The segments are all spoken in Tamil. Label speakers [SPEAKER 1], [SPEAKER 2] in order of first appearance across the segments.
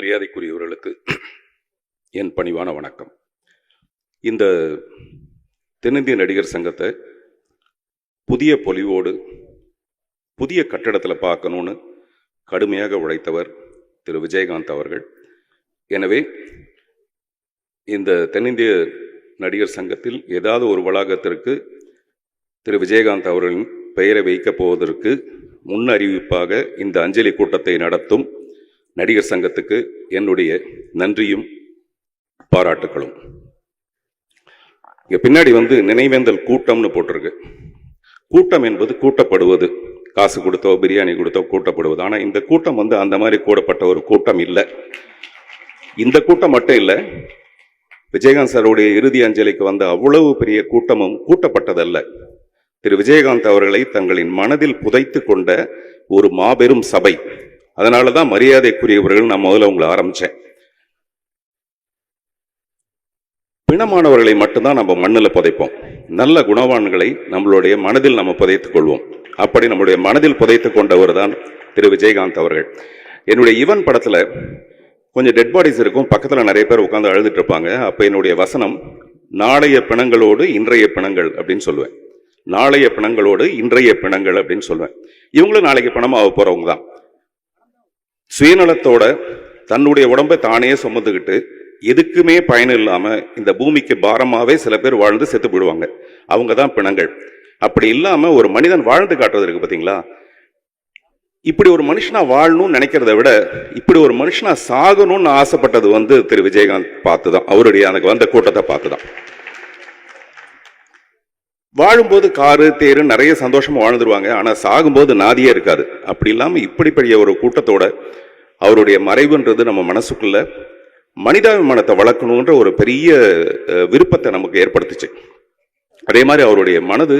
[SPEAKER 1] மரியாதைக்குரியவர்களுக்கு என் பணிவான வணக்கம். இந்த தென்னிந்திய நடிகர் சங்கத்தை புதிய பொலிவோடு புதிய கட்டடத்தில் பார்க்கணும்னு கடுமையாக உழைத்தவர் திரு. விஜயகாந்த் அவர்கள். எனவே இந்த தென்னிந்திய நடிகர் சங்கத்தில் ஏதாவது ஒரு வளாகத்திற்கு திரு. விஜயகாந்த் அவர்களின் பெயரை வைக்கப் போவதற்கு முன் அறிவிப்பாக இந்த அஞ்சலி கூட்டத்தை நடத்தும் நடிகர் சங்கத்துக்கு என்னுடைய நன்றியும் பாராட்டுகளும் இங்க பின்னாடி வந்து நினைவேந்தல் கூட்டம்னு போட்டிருக்கு. கூட்டம் என்பது கூட்டப்படுவது. காசு கொடுத்தோ பிரியாணி கொடுத்தோ கூட்டப்படுவது. ஆனால் இந்த கூட்டம் வந்து அந்த மாதிரி கூடப்பட்ட ஒரு கூட்டம் இல்லை. இந்த கூட்டம் மட்டும் இல்லை விஜயகாந்த் சாருடைய இறுதி அஞ்சலிக்கு வந்த அவ்வளவு பெரிய கூட்டமும் கூட்டப்பட்டதல்ல. திரு. விஜயகாந்த் அவர்களை தங்களின் மனதில் புதைத்து கொண்ட ஒரு மாபெரும் சபை. அதனால தான் மரியாதைக்குரியவர்கள் நான் முதல்ல உங்களை ஆரம்பித்தேன் பிணமானவர்களை மட்டும்தான் நம்ம மண்ணில் புதைப்போம். நல்ல குணவான்களை நம்மளுடைய மனதில் நம்ம புதைத்துக் கொள்வோம். அப்படி நம்முடைய மனதில் புதைத்து கொண்டவர் தான் திரு விஜயகாந்த் அவர்கள். என்னுடைய ஈவன் படத்தில் கொஞ்சம் டெட் பாடிஸ் இருக்கும். பக்கத்தில் நிறைய பேர் உட்காந்து அழுதுட்டு இருப்பாங்க. அப்போ என்னுடைய வசனம் நாளைய பிணங்களோடு இன்றைய பிணங்கள் அப்படின்னு சொல்லுவேன். நாளைய பிணங்களோடு இன்றைய பிணங்கள் அப்படின்னு சொல்லுவேன். இவங்களும் நாளைக்கு பணமாக போகிறவங்க தான். சுயநலத்தோட தன்னுடைய உடம்பை தானே சுமந்துக்கிட்டு எதுக்குமே பயன் இல்லாம இந்த பூமிக்கு பாரமாவே சில பேர் வாழ்ந்து செத்து போயிடுவாங்க. அவங்க தான் பிணங்கள். அப்படி இல்லாம ஒரு மனிதன் வாழ்ந்து காட்டுறது இருக்கு பாத்தீங்களா? இப்படி ஒரு மனுஷனா வாழணும்னு நினைக்கிறத விட இப்படி ஒரு மனுஷனா சாகணும்னு ஆசைப்பட்டது வந்து திரு விஜயகாந்த் பார்த்து தான் அவருடைய எனக்கு வந்த கூட்டத்தை பார்த்து தான் வாழும்போது காரு தேரு நிறைய சந்தோஷமா வாழ்ந்துருவாங்க. ஆனா சாகும்போது நாதியே இருக்காது அப்படி இல்லாம இப்படிப்படிய ஒரு கூட்டத்தோட அவருடைய மறைவுன்றது நம்ம மனசுக்குள்ள மனிதாபிமானத்தை வளர்க்கணுன்ற ஒரு பெரிய விருப்பத்தை நமக்கு ஏற்படுத்துச்சு. அதே மாதிரி அவருடைய மனது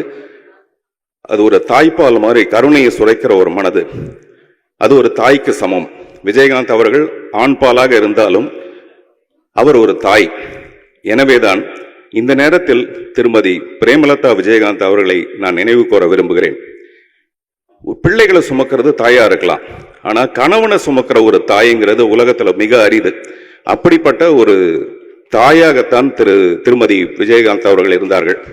[SPEAKER 1] அது ஒரு தாய்ப்பால் மாதிரி கருணையை சுரைக்கிற ஒரு மனது. அது ஒரு தாய்க்கு சமம். விஜயகாந்த் அவர்கள் ஆண்பாலாக இருந்தாலும் அவர் ஒரு தாய். எனவேதான் இந்த நேரத்தில் திருமதி பிரேமலதா விஜயகாந்த் அவர்களை நான் நினைவு கூற விரும்புகிறேன். பிள்ளைகளை சுமக்கிறது தாயா இருக்கலாம். ஆனா கணவனை சுமக்கிற ஒரு தாய்ங்கிறது உலகத்துல மிக அரிது. அப்படிப்பட்ட ஒரு தாயாகத்தான் திரு திருமதி விஜயகாந்த் அவர்கள் இருந்தார்கள்.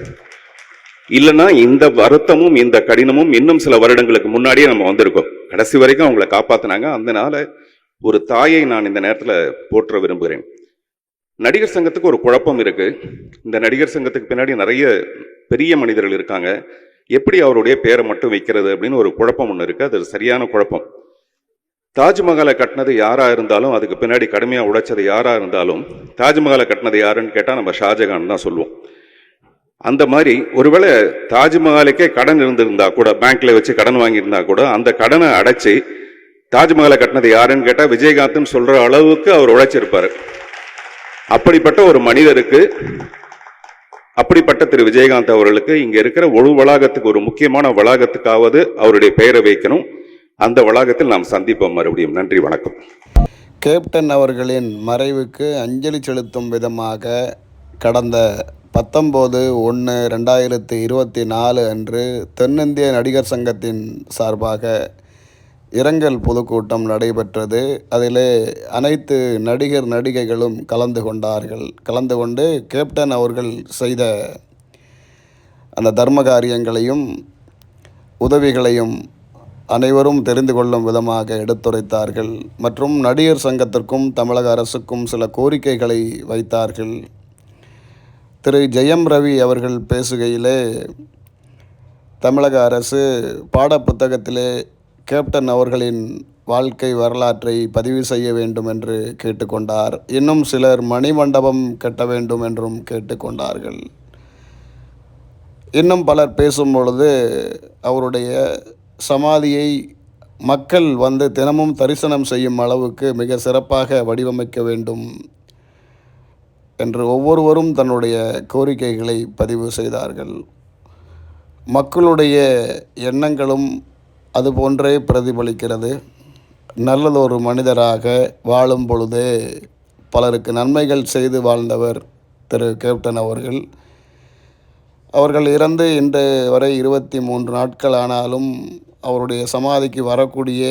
[SPEAKER 1] இல்லைன்னா இந்த வருத்தமும் இந்த கடினமும் இன்னும் சில வருடங்களுக்கு முன்னாடியே நம்ம வந்திருக்கோம். கடைசி வரைக்கும் அவங்கள காப்பாத்தினாங்க. அதனால ஒரு தாயை நான் இந்த நேரத்தில் போற்ற விரும்புகிறேன். நடிகர் சங்கத்துக்கு ஒரு குழப்பம் இருக்கு. இந்த நடிகர் சங்கத்துக்கு பின்னாடி நிறைய பெரிய மனிதர்கள் இருக்காங்க. எப்படி அவருடைய பேரை மட்டும் வைக்கிறது அப்படின்னு ஒரு குழப்பம் ஒன்று இருக்கு. அது சரியான குழப்பம். தாஜ்மஹாலை கட்டினது யாரா இருந்தாலும் அதுக்கு பின்னாடி கடுமையாக உழைச்சது யாரா இருந்தாலும் தாஜ்மஹாலை கட்டினது யாருன்னு கேட்டால் நம்ம ஷாஜகான் தான் சொல்லுவோம். அந்த மாதிரி ஒருவேளை தாஜ்மஹாலுக்கே கடன் இருந்திருந்தா கூட பேங்க்ல வச்சு கடன் வாங்கியிருந்தா கூட அந்த கடனை அடைச்சு தாஜ்மஹாலை கட்டினது யாருன்னு கேட்டால் விஜயகாந்த்னு சொல்ற அளவுக்கு அவர் உழைச்சிருப்பாரு. அப்படிப்பட்ட ஒரு மனிதருக்கு அப்படிப்பட்ட திரு விஜயகாந்த் அவர்களுக்கு இங்க இருக்கிற ஒரு வளாகத்துக்கு ஒரு முக்கியமான வளாகத்துக்காவது அவருடைய பெயரை வைக்கணும். அந்த வளாகத்தில் நாம் சந்திப்போம் மறுபடியும். நன்றி வணக்கம்.
[SPEAKER 2] கேப்டன் அவர்களின் மறைவுக்கு அஞ்சலி செலுத்தும் விதமாக கடந்த பத்தொம்போது ஒன்று ரெண்டாயிரத்தி இருபத்தி நாலு அன்று தென்னிந்திய நடிகர் சங்கத்தின் சார்பாக இரங்கல் பொதுக்கூட்டம் நடைபெற்றது. அதிலே அனைத்து நடிகர் நடிகைகளும் கலந்து கொண்டார்கள். கலந்து கொண்டு கேப்டன் அவர்கள் செய்த அந்த தர்ம காரியங்களையும் உதவிகளையும் அனைவரும் தெரிந்து கொள்ளும் விதமாக எடுத்துரைத்தார்கள். மற்றும் நடிகர் சங்கத்திற்கும் தமிழக அரசுக்கும் சில கோரிக்கைகளை வைத்தார்கள். திரு. ஜெயம் ரவி அவர்கள் பேசுகையிலே தமிழக அரசு பாடப்புத்தகத்திலே கேப்டன் அவர்களின் வாழ்க்கை வரலாற்றை பதிவு செய்ய வேண்டும் என்று கேட்டுக்கொண்டார். இன்னும் சிலர் மணிமண்டபம் கட்ட வேண்டும் என்றும் கேட்டுக்கொண்டார்கள். இன்னும் பலர் பேசும் பொழுது அவருடைய சமாதியை மக்கள் வந்து தினமும் தரிசனம் செய்யும் அளவுக்கு மிக சிறப்பாக வடிவமைக்க வேண்டும் என்று ஒவ்வொருவரும் தன்னுடைய கோரிக்கைகளை பதிவு செய்தார்கள். மக்களுடைய எண்ணங்களும் அது போன்றே பிரதிபலிக்கிறது. நல்லதொரு மனிதராக வாழும் பொழுது பலருக்கு நன்மைகள் செய்து வாழ்ந்தவர் திரு. கேப்டன் அவர்கள். அவர்கள் இறந்து இன்று வரை இருபத்தி மூன்று நாட்கள் ஆனாலும் அவருடைய சமாதிக்கு வரக்கூடிய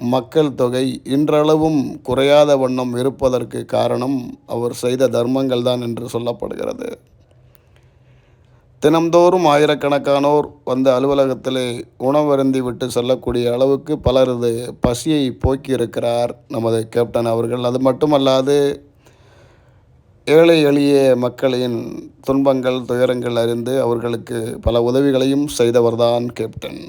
[SPEAKER 2] மக்கள் தொகை இன்றளவும் குறையாத வண்ணம் இருப்பதற்கு காரணம் அவர் செய்த தர்மங்கள் தான் என்று சொல்லப்படுகிறது. தினம்தோறும் ஆயிரக்கணக்கானோர் வந்து அலுவலகத்திலே உணவருந்தி விட்டு செல்லக்கூடிய அளவுக்கு பலரது பசியை போக்கியிருக்கிறார் நமது கேப்டன் அவர்கள். அது மட்டுமல்லாது ஏழை எளிய மக்களின் துன்பங்கள் துயரங்கள் அறிந்து அவர்களுக்கு பல உதவிகளையும் செய்தவர்தான் கேப்டன்.